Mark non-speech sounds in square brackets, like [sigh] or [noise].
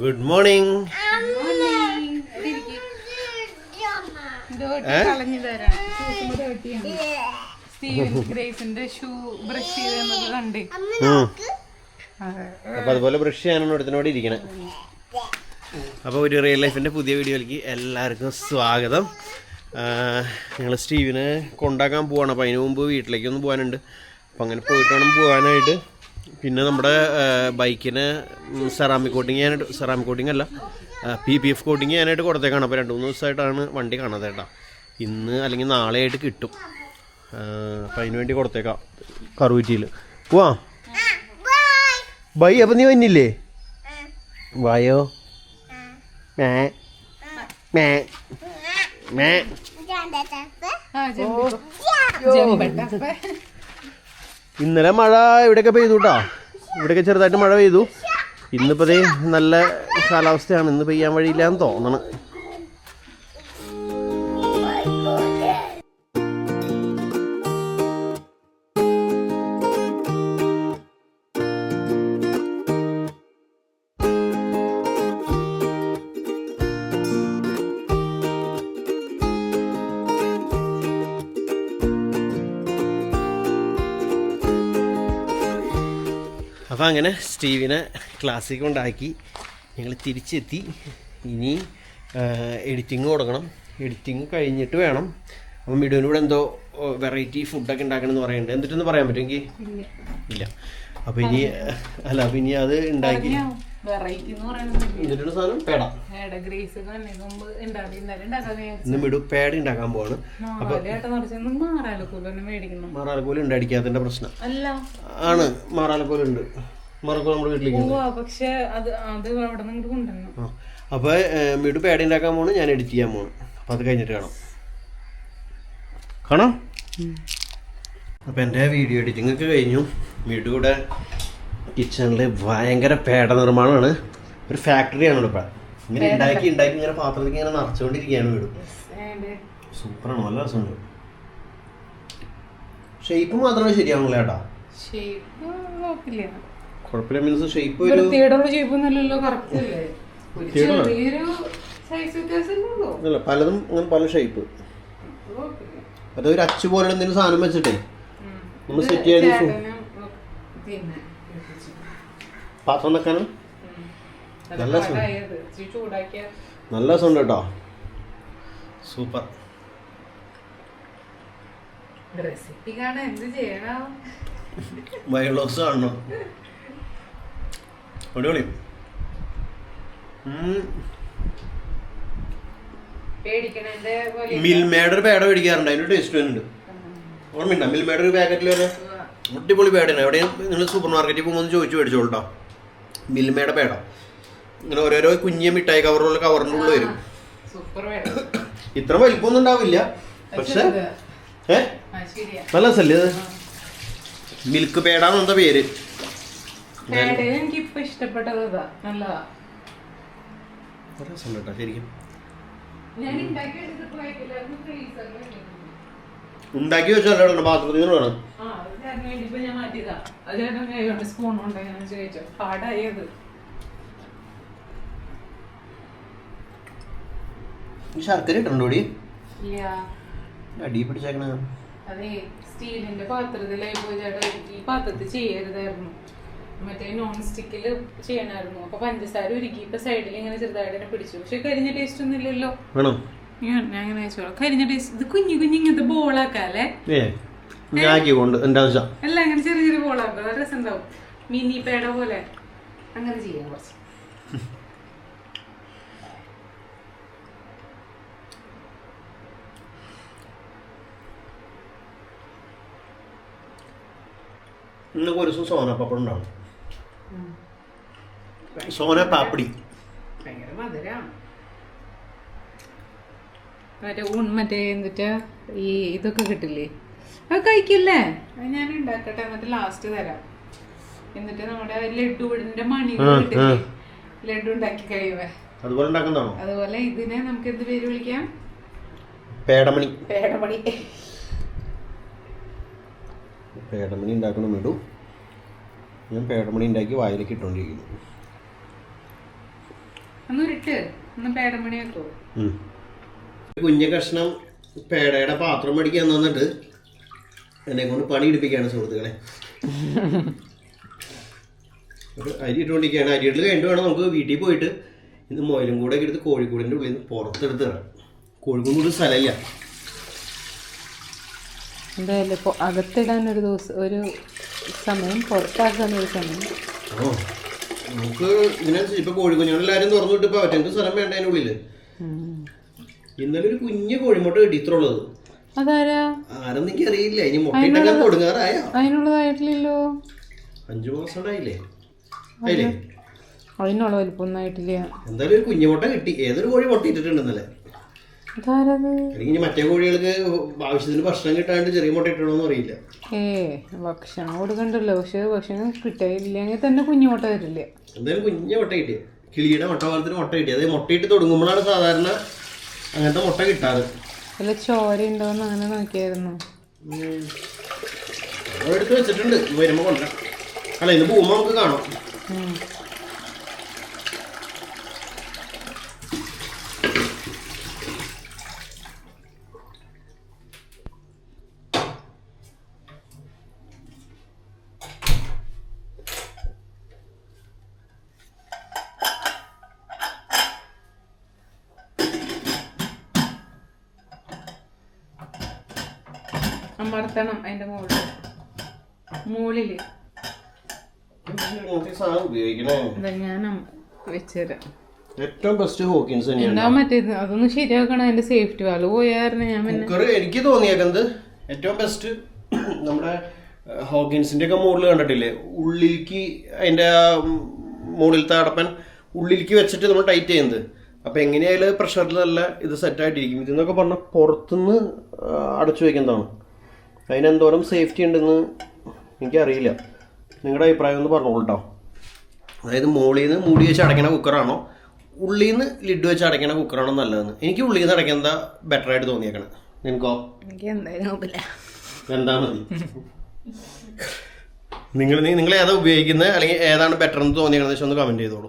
Good morning. അപ്പൊ അതുപോലെ brush ചെയ്യാനാണ് ഒരുത്തിനോട് ഇരിക്കണേ. അപ്പോൾ ഒരു റിയൽ ലൈഫിന്റെ പുതിയ വീഡിയോയിലേക്ക് എല്ലാവർക്കും സ്വാഗതം. ഞങ്ങൾ സ്റ്റീവിനെ കൊണ്ടാക്കാൻ പോവാണ്. അപ്പൊ അതിനു മുമ്പ് വീട്ടിലേക്കൊന്ന് പോകാനുണ്ട് അപ്പോൾ അങ്ങനെ പോയിട്ട് വേണം പോകാനായിട്ട് പിന്നെ നമ്മുടെ ബൈക്കിന് സെറാമിക് കോട്ടിങ് ചെയ്യാനായിട്ട് സെറാമിക് കോട്ടിങ് അല്ല പി പി എഫ് കോട്ടിങ് ചെയ്യാനായിട്ട് കൊടുത്തേക്കാണ്. അപ്പോൾ രണ്ട് മൂന്ന് ദിവസമായിട്ടാണ് വണ്ടി കാണാതെ കേട്ടോ. ഇന്ന് അല്ലെങ്കിൽ നാളെ ആയിട്ട് കിട്ടും അപ്പം അതിന് വേണ്ടി കൊടുത്തേക്കാം. കറുവറ്റിയിൽ പോവാ. ബൈ അപ്പം നീ വന്നില്ലേ? വായോ? മേ. മേ. മേ. ജമ്പട്ടപ്പ. ഇന്നലെ മഴ ഇവിടെയൊക്കെ പെയ്തു കേട്ടോ ഇവിടെയൊക്കെ ചെറുതായിട്ട് മഴ പെയ്തു. ഇന്നിപ്പോൾ ദേ നല്ല കാലാവസ്ഥയാണ്. ഇന്ന് പെയ്യാൻ വഴിയില്ല എന്ന് തോന്നണം. അപ്പോൾ അങ്ങനെ സ്റ്റീവിനെ ക്ലാസ്സിൽ കൊണ്ടാക്കി ഞങ്ങൾ തിരിച്ചെത്തി. ഇനി എഡിറ്റിങ് കൊടുക്കണം എഡിറ്റിങ് കഴിഞ്ഞിട്ട് വേണം. അപ്പം വീഡിയോയിലൂടെ എന്തോ വെറൈറ്റി ഫുഡൊക്കെ ഉണ്ടാക്കണമെന്ന് പറയുന്നുണ്ട്. എന്നിട്ടൊന്ന് പറയാൻ പറ്റുമെങ്കിൽ ഇല്ല. അപ്പോൾ ഇനി അല്ല അപ്പൊ ഇനി അത് ഉണ്ടാക്കി. ഇന്ന് മിടു പേട ഉണ്ടാക്കാൻ പോവാണ്. നാലായിട്ട് നിറച്ചൊന്നും മാറാലക്കൂല ഉണ്ടാടിക്കാത്തതിന്റെ പ്രശ്നം. അല്ല. ആണ് മാറാലക്കോൽ ഉണ്ട്. മാറാലക്കോൽ നമ്മുടെ വീട്ടിലേക്ക് അപ്പൊ പോവാ പക്ഷെ അത് അത് അവിടെ നിന്ന് കൊണ്ടുവരണം. ആ അപ്പോൾ മിടു പേട ഉണ്ടാക്കാൻ പോണ് ഞാൻ എഡിറ്റ് ചെയ്യാൻ പോണ് അപ്പൊ അത് കഴിഞ്ഞിട്ട് കാണാം. കാണാം? അപ്പൊ എന്റെ വീഡിയോ എഡിറ്റിംഗ് ഒക്കെ കഴിഞ്ഞു. മിടുവിടെ കിച്ചണിൽ ഭയങ്കര പേട നിർമ്മാണമാണ്. ഒരു ഫാക്ടറിയാണ് ഇവിടെ ഇങ്ങനെ ഉണ്ടാക്കി ഉണ്ടാക്കി ഇങ്ങനെ പാത്രത്തിൽ ഇങ്ങനെ നിറച്ചുകൊണ്ടിരിക്കുകയാണ് വീട്. സൂപ്പറാണ് നല്ല രസമുണ്ട്. ഷേപ്പ് മാത്രമേ ശരിയാവുള്ളൂ ചേട്ടാ ഷേപ്പ് നോക്കില്ല കുഴപ്പമില്ല മീൻസ് ഷേപ്പ് ഒരു അല്ലേ? [laughs] പലതും അങ്ങനെ പല ഷേപ്പ് അതൊരു അച്ചു പോലെ എന്തെങ്കിലും സാധനം വെച്ചിട്ടേ. നമ്മൾ സെറ്റ് ചെയ്ത് സു- പിന്നെ പാത്രം വെക്കാനും? നല്ല നല്ല രസമുണ്ട് കേട്ടോ. സൂപ്പർ. റെസിപ്പി കാണാൻ എന്ത് ചെയ്യണം? കാണണം. അടിപൊളി. മിൽമയുടെ ഒരു പേട മേടിക്കാറുണ്ട്. അതിന്റെ ടേസ്റ്റ് വരുന്നുണ്ട്. ഓർമ്മയുണ്ടോ? മിൽമേഡർ ഒരു പാക്കറ്റിൽ വരെ? അടിപൊളി പേടയാണ്. എവിടെയും നിങ്ങൾ സൂപ്പർ മാർക്കറ്റിൽ പോകുമ്പോൾ ചോദിച്ചു മേടിച്ചോളൂ കേട്ടോ മിൽമയുടെ പേട. ഇങ്ങനെ ഓരോരോ കുഞ്ഞിയ മിഠായി കവറുള്ള കവറിന്റെ ഉള്ളിൽ വരും. ഇത്ര വലിപ്പമൊന്നും ഉണ്ടാവില്ല. പക്ഷെ ഏ? നല്ല രസമല്ലേ ഇത് മിൽക്ക് പേട എന്താ പേര്? പേട എനിക്ക് ഇപ്പൊ ഇഷ്ടപ്പെട്ടത് നല്ലതാ. ശരിക്കും. ഞാൻ ഉണ്ടാക്കി എടുത്തിട്ട് വയ്ക്കില്ലായിരുന്നു ഫ്രീസറിൽ ഉണ്ടാക്കി വെച്ചാൽ പാത്രത്തിൽ നിന്ന് വേണം ഈ ശർക്കര ഇട്ടുണ്ടോ അടി പിടിച്ചേക്കണ അതെ സ്റ്റീലിന്റെ പാത്രത്തിലായി പോയി ചേട്ടാ. ഈ പാത്രത്തിൽ ചെയ്യരുതായിരുന്നു. മറ്റേ നോൺ സ്റ്റിക്കിൽ ചെയ്യണമായിരുന്നു അപ്പൊ പഞ്ചസാര ഉരുക്കി ഇപ്പൊ സൈഡിൽ ഇങ്ങനെ ചെറുതായിട്ട് പിടിച്ചു. പക്ഷെ കരിഞ്ഞ ടേസ്റ്റ് ഒന്നും ഇല്ലല്ലോ. ഞാൻ അങ്ങനെ വെച്ചോളാം കരിഞ്ഞ ടേസ്റ്റ് ഇത് കുഞ്ഞു കുഞ്ഞു ഇങ്ങനത്തെ ബോളാക്കാല്ലേ ഏ ഞാൻ കൊണ്ട് എന്താ വെച്ചാ അല്ല അങ്ങനെ ചെറിയ ചെറിയ ബോളാക്കാം മിനി പേട പോലെ. അങ്ങനെ ചെയ്യാം കുറച്ച്. ഇന്നൊക്കെ ഒരു ദിവസം സോന പപ്പടം ഉണ്ടാവും സോന പാപ്പടി. ഭയങ്കര മധുരാണ്. മറ്റേ ഊൺ മറ്റേ എന്നിട്ട് ഈ ഇതൊക്കെ കിട്ടില്ലേ? അത് കഴിക്കില്ലേ? അത് ഞാൻ ഉണ്ടാക്കട്ടെ എന്നിട്ട് ലാസ്റ്റ് തരാം. എന്നിട്ട് നമ്മുടെ ലഡു വീടിന്റെ മണി കിട്ടില്ലേ. ലഡു ഉണ്ടാക്കി കഴിയുവേ. അതുപോലെ ഉണ്ടാക്കുന്നതാണോ? അതുപോലെ ഇതിനെ നമുക്ക് എന്ത് പേര് വിളിക്കാം? പേടമണി. പേടമണി. പേടമണി ഉണ്ടാക്കണം വേണ്ടു ഞാൻ പേടമണി ഉണ്ടാക്കി വായിലേക്ക് ഇട്ടുകൊണ്ടിരിക്കുന്നു ഒന്ന് ഉരുട്ട് ഒന്ന് പേടമണിയാക്കോ ഉം. കുഞ്ഞ കഷ്ണം പേടയുടെ പാത്രം മേടിക്കാൻ തന്നിട്ട് എന്നെ കൊണ്ട് പണി എടുപ്പിക്കുകയാണ് സുഹൃത്തുക്കളെ. അരി ഇട്ടുകൊണ്ടിരിക്കുകയാണ്. അരി ഇടൽ കഴിഞ്ഞിട്ട് വേണം നമുക്ക് വീട്ടിൽ പോയിട്ട് ഇന്ന് മൊയിലും കൂടെ എടുത്ത് കോഴിക്കോടിന്റെ ഉള്ളിൽ നിന്ന് പുറത്തെടുത്ത് ഇടാം കോഴിക്കോട് കൂടി സ്ഥലമില്ല. എന്തായാലും ഇപ്പോൾ അകത്തിടാൻ ഒരു ദിവസം ഒരു സമയം പുറത്താക്കാൻ ഒരു സമയം. ഓ നമുക്ക് ഇതിനനുസരിച്ച് ഇപ്പൊ കോഴിക്കുഞ്ഞുങ്ങളെല്ലാരും തുറന്നു വിട്ടിപ്പോ അവറ്റ അവറ്റങ്ങൾക്ക് സ്ഥലം വേണ്ട അതിന്റെ ഉള്ളിൽ? ഇന്നലെ ഒരു കുഞ്ഞു കോഴിമുട്ട കിട്ടി ഇത്ര ഉള്ളത് അതാരാ? ആരെന്ന് എനിക്ക് അറിയില്ല. ഇനി മുട്ടയിട്ടൊക്കെ കൊടുങ്ങാറായോ? അതിനുള്ളതായിട്ടില്ലല്ലോ. അഞ്ചു മാസം ഉണ്ടായില്ലേ ആയില്ലേ? അതിനുള്ള വലിപ്പമൊന്നും ആയിട്ടില്ല എന്തായാലും ഒരു കുഞ്ഞു മുട്ട കിട്ടി. ഏതൊരു കോഴി മുട്ട ഇട്ടിട്ടുണ്ട് ഇന്നലെ? അതാരത്? അല്ലെങ്കിൽ ഇനി മറ്റേ കോഴികൾക്ക് ആവശ്യത്തിന് ഭക്ഷണം കിട്ടാണ്ട് ചെറിയ മുട്ട ഇട്ടണോന്ന് അറിയില്ല. ഏ ഭക്ഷണം കൊടുക്കണ്ടല്ലോ. പക്ഷെ ഭക്ഷണം കിട്ടിയില്ലെങ്കിൽ തന്നെ കുഞ്ഞുമുട്ട തരില്ല എന്തായാലും കുഞ്ഞു മുട്ട കിട്ടി. കിളിയുടെ മുട്ട മുട്ട കിട്ടി. അതായത് മുട്ടയിട്ട് തുടങ്ങുമ്പോഴാണ് സാധാരണ അങ്ങനത്തെ മുട്ട കിട്ടാറ്. ചോരയുണ്ടോന്ന് ചോര ഉണ്ടോന്ന് അങ്ങനെ നോക്കിയായിരുന്നു. എടുത്ത് വെച്ചിട്ടുണ്ട്. ഇത് വരുമ്പോ കൊണ്ടുവരാം. അല്ല ഇന്ന് പോകുമ്പോ നമുക്ക് കാണാം. അമർത്തണം അതിന്റെ മുകളിൽ മുകളിൽ ഞാൻ വെച്ചുതരാം. ഏറ്റവും ബെസ്റ്റ് ഹോക്കിൻസ് എന്താ മറ്റേത് അതൊന്ന് ശരിയാക്കണം അതിന്റെ സേഫ്റ്റി വാൽ പോയായിരുന്നു ഞാൻ പിന്നെ എനിക്ക് തോന്നിയേക്കുന്നത് ഏറ്റവും ബെസ്റ്റ് നമ്മുടെ ഹോക്കിൻസിന്റെ ഒക്കെ മുകളിൽ കണ്ടിട്ടില്ലേ? ഉള്ളിലേക്ക് അതിന്റെ മുകളിലത്തെ അടപ്പൻ ഉള്ളിലേക്ക് വെച്ചിട്ട് നമ്മൾ ടൈറ്റ് ചെയ്യുന്നത്. അപ്പൊ എങ്ങനെയായാലും പ്രഷറിലല്ല ഇത് സെറ്റ് ആയിട്ടിരിക്കും. ഇതെന്നൊക്കെ പറഞ്ഞാൽ പുറത്തുനിന്ന് അടച്ചു വെക്കുന്നതാണ്. അതിനെന്തോരം സേഫ്റ്റി ഉണ്ടെന്ന് എനിക്കറിയില്ല. നിങ്ങളുടെ അഭിപ്രായം ഒന്ന് പറഞ്ഞോളൂ കേട്ടോ അതായത് മുകളിൽ നിന്ന് മൂടി വെച്ച് അടയ്ക്കണ കുക്കറാണോ ഉള്ളിൽ നിന്ന് ലിഡ് വെച്ച് അടയ്ക്കണ കുക്കറാണോ നല്ലതെന്ന്? എനിക്ക് ഉള്ളിൽ നിന്ന് അടയ്ക്കുന്നതാ ബെറ്റർ ആയിട്ട് തോന്നിയേക്കണേ? നിനക്കോ? കുഴപ്പമില്ല എന്താ മതി. നിങ്ങൾ നിങ്ങൾ ഏതാ ഉപയോഗിക്കുന്നത് അല്ലെങ്കിൽ ഏതാണ് ബെറ്റർ എന്ന് തോന്നിയേക്കണെന്ന് വെച്ചാൽ ഒന്ന് കമന്റ് ചെയ്തോളൂ.